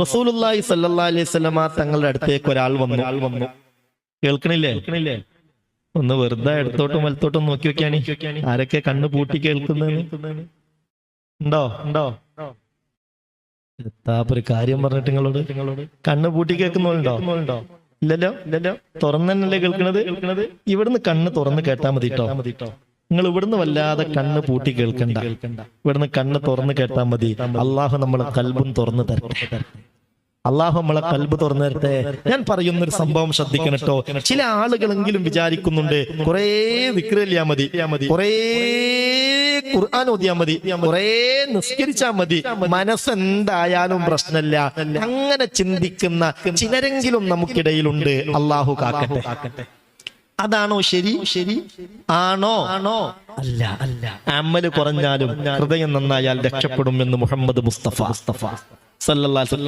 റസൂലുള്ളാഹി സല്ലല്ലാഹി അലൈഹി വസല്ലമ തങ്ങളുടെ അടുത്തേക്ക് ഒരാൾ വന്നു. ആൾ വന്നു. കേൾക്കണില്ലേ? കേൾക്കണില്ലേ? ഒന്ന് വെറുതെ ഇടത്തോട്ടും വലത്തോട്ടും നോക്കി വെക്കാനി. ആരൊക്കെ കണ്ണു പൂട്ടി കേൾക്കുന്നതെന്ന് ഉണ്ടോ? ഉണ്ടോ? ഒരു കാര്യം പറഞ്ഞിട്ട് നിങ്ങളോട്? നിങ്ങളോട്? കണ്ണ് പൂട്ടി കേൾക്കുന്നുണ്ടോ ഇല്ലല്ലോ? ഇല്ലല്ലോ? തുറന്നല്ലേ കേൾക്കുന്നത് കേൾക്കണത്? ഇവിടുന്ന് കണ്ണ് തുറന്ന് കേട്ടോ മതി കേട്ടോ നിങ്ങൾ ഇവിടുന്ന് വല്ലാതെ കണ്ണ് പൂട്ടി കേൾക്കണ്ട. ഇവിടുന്ന് കണ്ണ് തുറന്ന് കേട്ടാൽ മതി. അള്ളാഹു നമ്മളെ കൽബും തുറന്ന് തരട്ടെ. അള്ളാഹു നമ്മളെ കൽബ് തുറന്നു തരട്ടെ. ഞാൻ പറയുന്ന ഒരു സംഭവം ശ്രദ്ധിക്കണം കേട്ടോ. ചില ആളുകളെങ്കിലും വിചാരിക്കുന്നുണ്ട് കുറേ വിക്രലിയാ മതി. മതി. കുറേ ഖുർആൻ ഓതിയാ മതി. കുറേ നിസ്കരിച്ചാ മതി. മനസ്സെന്തായാലും പ്രശ്നമില്ല. അങ്ങനെ ചിന്തിക്കുന്ന ചിലരെങ്കിലും നമുക്കിടയിലുണ്ട്. അള്ളാഹു കാക്കട്ടെ. അതാണോ ശരി? ശരി ആണോ? ആണോ? അല്ല അല്ല. അമൽ കുറഞ്ഞാലും ഹൃദയം നന്നായാൽ രക്ഷപ്പെടും എന്ന് മുഹമ്മദ് മുസ്തഫ. മുസ്തഫ.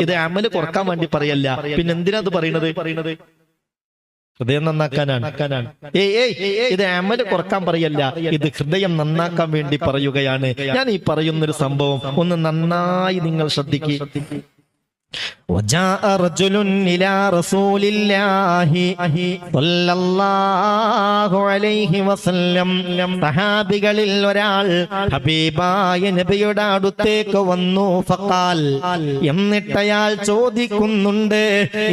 ഇത് അമൽ കുറയ്ക്കാൻ വേണ്ടി പറയല്ല. പിന്നെ എന്തിനാ അത് പറയണത്? പറയണത് ഹൃദയം നന്നാക്കാനാണ്. ഏയ് ഏയ് ഇത് അമൽ കുറയ്ക്കാൻ പറയല്ല. ഇത് ഹൃദയം നന്നാക്കാൻ വേണ്ടി പറയുകയാണ്. ഞാൻ ഈ പറയുന്നൊരു സംഭവം ഒന്ന് നന്നായി നിങ്ങൾ ശ്രദ്ധിക്കുക وجاء رجل إلى رسول الله صلى الله عليه وسلم സഹാബികളിൽ ഒരാൾ ഹബീബായ നബിയുടെ അടുത്തേക്ക് വന്നു ഫഖാൽ എന്നിട്ട് അയാൾ ചോദിക്കുന്നുണ്ട്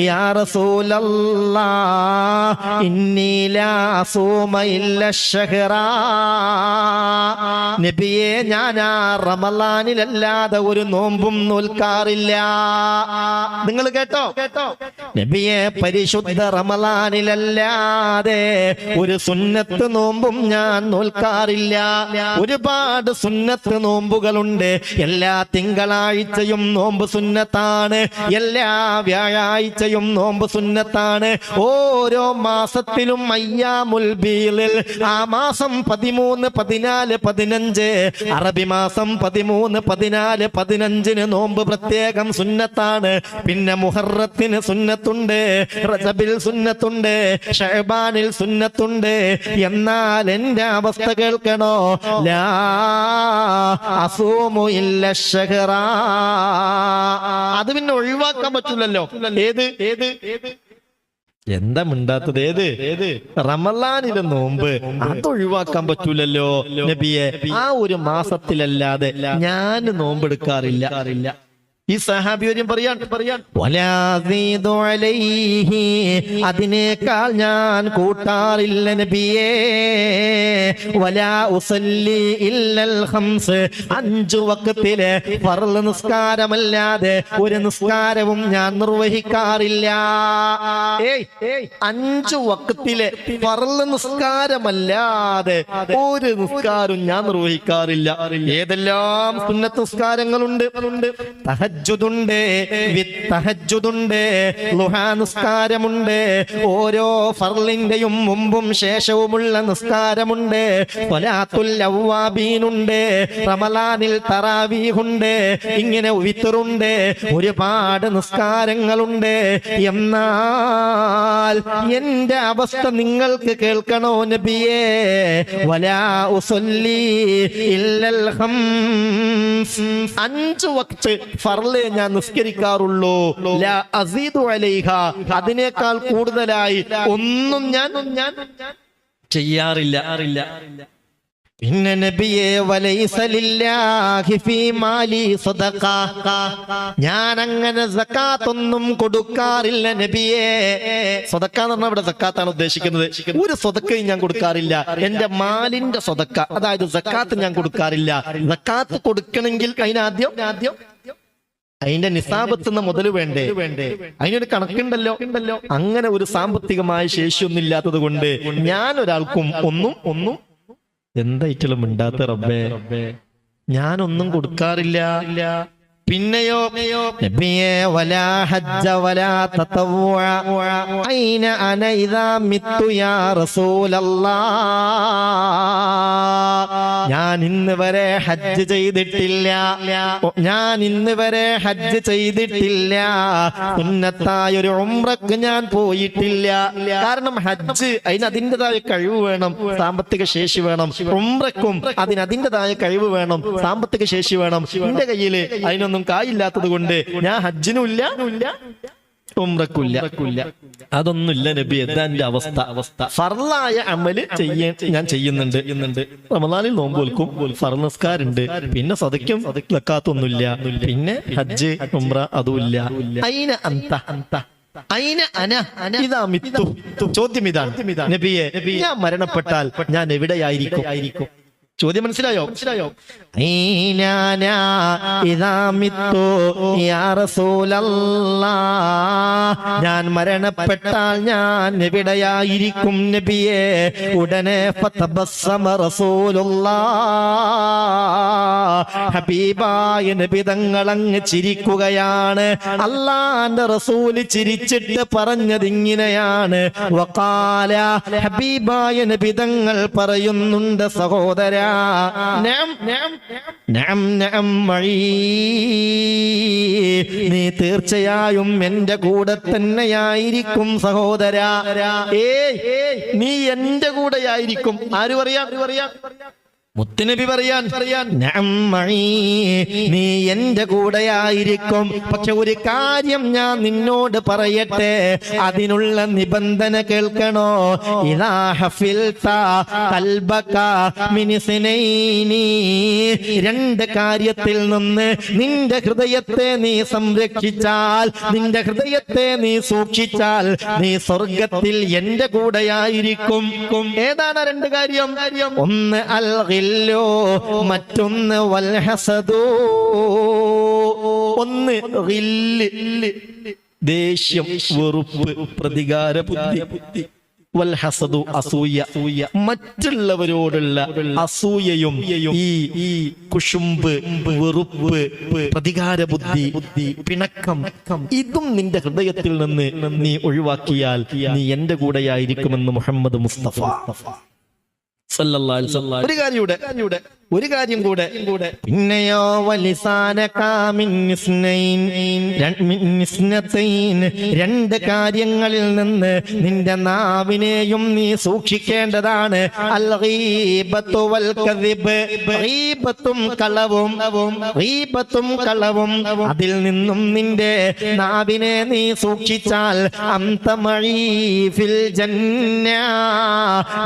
യാ റസൂലല്ലാ ഇന്നി ലാ അസൂമ ഇല്ല ശഹ്റാ നബിയെ ഞാൻ ആ റമലാനിലല്ലാതെ ഒരു നോമ്പും നോൽക്കാറില്ല നിങ്ങൾ കേട്ടോ? കേട്ടോ നബിയെ പരിശുദ്ധ റമലാനിലല്ലാതെ ഒരു സുന്നത്ത് നോമ്പും ഞാൻ നോൽക്കാറില്ല. ഒരുപാട് സുന്നത്ത് നോമ്പുകളുണ്ട്. എല്ലാ തിങ്കളാഴ്ചയും നോമ്പ് സുന്നത്താണ്. എല്ലാ വ്യാഴാഴ്ചയും നോമ്പ് സുന്നത്താണ്. ഓരോ മാസത്തിലും അയ്യാമുൽ ബീലിൽ ആ മാസം പതിമൂന്ന് പതിനാല് പതിനഞ്ച്. അറബി മാസം പതിമൂന്ന് പതിനാല് പതിനഞ്ചിന് നോമ്പ് പ്രത്യേകം സുന്നത്താണ്. പിന്നെ മുഹറത്തിന് സുന്നത്തുണ്ട് റജബിൽ സുന്നത്തുണ്ട് ഷഹബാനിൽ സുന്നത്തുണ്ട്. എന്നാൽ എന്റെ അവസ്ഥ കേൾക്കണോ? ലാ അസൂമു. അത് പിന്നെ ഒഴിവാക്കാൻ പറ്റില്ലല്ലോ. ഏത്? ഏത്? ഏത് എന്താ മിണ്ടാത്തത്? ഏത് ഏത്? റമലാനിലെ നോമ്പ്. അത് ഒഴിവാക്കാൻ പറ്റൂലല്ലോ നബിയെ. ആ ഒരു മാസത്തിലല്ലാതെ ഞാൻ നോമ്പെടുക്കാറില്ല. ഈ സഹാബിയോര്യം പറയാൻ. പറയാൻ. അതിനേക്കാൾ ഞാൻ കൂട്ടാറില്ല നബിയേ. വലാ ഉസല്ലി ഇല്ലൽ അഞ്ചു വക്കത്തിലെ ഫർൾ നിസ്കാരമല്ലാതെ ഒരു നിസ്കാരവും ഞാൻ നിർവഹിക്കാറില്ല. അഞ്ചു വക്കത്തിലെ ഫർൾ നിസ്കാരമല്ലാതെ ഒരു നിസ്കാരവും ഞാൻ നിർവഹിക്കാറില്ല. ഏതെല്ലാം സുന്നത്ത് നിസ്കാരങ്ങളുണ്ട്? വിത്തഹജ്ജുദുണ്ട് ലുഹാ നിസ്കാരമുണ്ട് ഓരോ ഫർലിന്റെയും മുമ്പും ശേഷവുമുള്ള നിസ്കാരമുണ്ട്. അവ്വാബീനുണ്ട് റമലാനിൽ തറാവീഹുണ്ട് ഇങ്ങനെ വിത്തറുണ്ട് ഒരുപാട് നിസ്കാരങ്ങളുണ്ട്. എന്നാൽ എന്റെ അവസ്ഥ നിങ്ങൾക്ക് കേൾക്കണോ നബിയേ? വലാ ഉസൊല്ലി ഇല്ലൽ അഞ്ച് വക്ത് ഫർളെ ഞാൻ നിസ്കരിക്കാറുള്ളൂ. അതിനേക്കാൾ കൂടുതലായി ഒന്നും ഞാൻ ചെയ്യാറില്ല. അറിയില്ല പിന്നെ നബിയെ ഞാൻ അങ്ങനെ സക്കാത്തൊന്നും കൊടുക്കാറില്ല നബിയെ. സ്വതക്ക എന്ന് പറഞ്ഞാൽ ഇവിടെ സക്കാത്താണ് ഉദ്ദേശിക്കുന്നത്. ഒരു സ്വതക്കയും ഞാൻ കൊടുക്കാറില്ല. എന്റെ മാലിന്റെ സ്വതക്ക അതായത് സക്കാത്ത് ഞാൻ കൊടുക്കാറില്ല. സക്കാത്ത് കൊടുക്കണമെങ്കിൽ അതിനാദ്യം ആദ്യം അതിന്റെ നിസാബത്തുന്ന മുതൽ വേണ്ടേ? വേണ്ടേ? അതിനൊരു കണക്കുണ്ടല്ലോ? ഉണ്ടല്ലോ അങ്ങനെ ഒരു സാമ്പത്തികമായ ശേഷിയൊന്നും ഇല്ലാത്തത് കൊണ്ട് ഞാൻ ഒരാൾക്കും ഒന്നും ഒന്നും എന്തായിട്ടും മിണ്ടാത്ത റബ്ബേ. ഞാനൊന്നും കൊടുക്കാറില്ല. പിന്നെയോ? നബിയെ വലാ ഹജ്ജ വലാ തതവ്വ ഐന അന ഇദാ മിത്തു യാ റസൂലല്ലാഹ് ഞാൻ ഇന്ന് വരെ ഹജ്ജ് ചെയ്തിട്ടില്ല. ഞാൻ ഇന്ന് വരെ ഹജ്ജ് ചെയ്തിട്ടില്ല. ഉന്നത്തായ ഒരു ഉംറക്ക് ഞാൻ പോയിട്ടില്ല. കാരണം ഹജ്ജ് അതിന് അതിന്റെതായ കഴിവ് വേണം സാമ്പത്തിക ശേഷി വേണം. ഉംറക്കും അതിന് അതിന്റെതായ കഴിവ് വേണം സാമ്പത്തിക ശേഷി വേണം. എന്റെ കയ്യിൽ അതിനൊന്നും കായില്ലാത്തത് കൊണ്ട് ഞാൻ ഹജ്ജിനുമില്ല ഉംറക്കുല്ല അതൊന്നുമില്ല നബി എന്താ എന്റെ അവസ്ഥ. അവസ്ഥ ഫർലായ അമൽ ചെയ്യാൻ ഞാൻ ചെയ്യുന്നുണ്ട്. റമദാനിൽ നോമ്പ് കൊൽക്കും ഫർനസ്കാരുണ്ട് പിന്നെ സതയ്ക്കും ലക്കാത്തൊന്നുമില്ല പിന്നെ ഹജ്ജ് ഉംറ അതുമില്ല. അയിന അന്ത? അന്ത ചോദ്യം ഇതാണ്. നബിയെ ഞാൻ മരണപ്പെട്ടാൽ ഞാൻ എവിടെയായിരിക്കും? ചോദ്യം മനസ്സിലായോ? മനസ്സിലായോ. ഞാൻ മരണപ്പെട്ടാൽ ഞാൻ എവിടെയായിരിക്കും നബിയെ? ഉടനെ. ഹബീബായ നബി തങ്ങളങ്ങ് ചിരിക്കുകയാണ്. അല്ലാന്റെ റസൂൽ ചിരിച്ചിട്ട് പറഞ്ഞത് ഇങ്ങനെയാണ് ഹബീബായ നബി തങ്ങൾ പറയുന്നുണ്ട് സഹോദര നീ തീർച്ചയായും എന്റെ കൂടെ തന്നെയായിരിക്കും സഹോദരാ. നീ എന്റെ കൂടെയായിരിക്കും. ആര് ആര് പറയാം? മുത്തുനബി പറയാൻ പറയാൻ. നീ എന്റെ കൂടെയായിരിക്കും പക്ഷെ ഒരു കാര്യം ഞാൻ നിന്നോട് പറയട്ടെ അതിനുള്ള നിബന്ധന കേൾക്കണോ. രണ്ട് കാര്യത്തിൽ നിന്ന് നിന്റെ ഹൃദയത്തെ നീ സംരക്ഷിച്ചാൽ നിന്റെ ഹൃദയത്തെ നീ സൂക്ഷിച്ചാൽ നീ സ്വർഗത്തിൽ എന്റെ കൂടെയായിരിക്കും ഏതാണ് രണ്ട് കാര്യം ഒന്ന് അൽ ഗില്ലു മറ്റൊന്ന് വൽ ഹസദു ഒന്ന് ദേഷ്യം വെറുപ്പ് പ്രതികാര ബുദ്ധി. ബുദ്ധി ഹസദു അസൂയ. മറ്റുള്ളവരോടുള്ള അസൂയയും ഈ ഈ കുശുമ്പ് വെറുപ്പ് പ്രതികാര ബുദ്ധി പിണക്കം ഇതും നിന്റെ ഹൃദയത്തിൽ നിന്ന് നീ ഒഴിവാക്കിയാൽ നീ എന്റെ കൂടെയായിരിക്കുമെന്ന് മുഹമ്മദ് മുസ്തഫ. സല്ലല്ലാഹു. ഒരു കാര്യം കൂടെ ഒരു കാര്യം കൂടെ. പിന്നെയോ രണ്ട് കാര്യങ്ങളിൽ നിന്ന് നിന്റെ നാവിനെയും നീ സൂക്ഷിക്കേണ്ടതാണ്. കളവും കളവും. അതിൽ നിന്നും നിന്റെ നാവിനെ നീ സൂക്ഷിച്ചാൽ അന്തമഴീ ഫിൽ ജന്ന.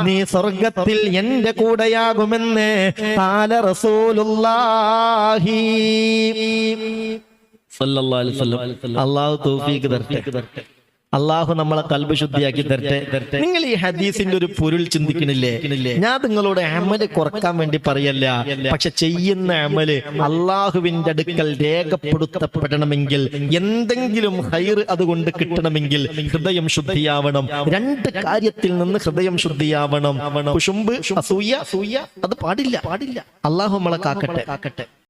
നീ സ്വർഗത്തിൽ എന്റെ കൂടെയാകുമെന്ന് കാല റസൂലുള്ളാഹി സല്ലല്ലാഹു അലൈഹി വസല്ലം. അല്ലാഹു തൗഫീഖ് തരട്ടെ അള്ളാഹു നമ്മളെ കൽബ് ശുദ്ധിയാക്കി തരട്ടെ. നിങ്ങൾ ഈ ഹദീസിന്റെ ഒരു പൊരുൾ ചിന്തിക്കണില്ലേ ഞാൻ നിങ്ങളോട് അമൽ കുറയ്ക്കാൻ വേണ്ടി പറയല്ല. പക്ഷെ ചെയ്യുന്ന അമൽ അള്ളാഹുവിന്റെ അടുക്കൽ രേഖപ്പെടുത്തപ്പെടണമെങ്കിൽ എന്തെങ്കിലും ഹൈർ അതുകൊണ്ട് കിട്ടണമെങ്കിൽ ഹൃദയം ശുദ്ധിയാവണം. രണ്ട് കാര്യത്തിൽ നിന്ന് ഹൃദയം ശുദ്ധിയാവണം. അസൂയ അത് പാടില്ല. പാടില്ല. അള്ളാഹു നമ്മളെ കാക്കട്ടെ. കാക്കട്ടെ.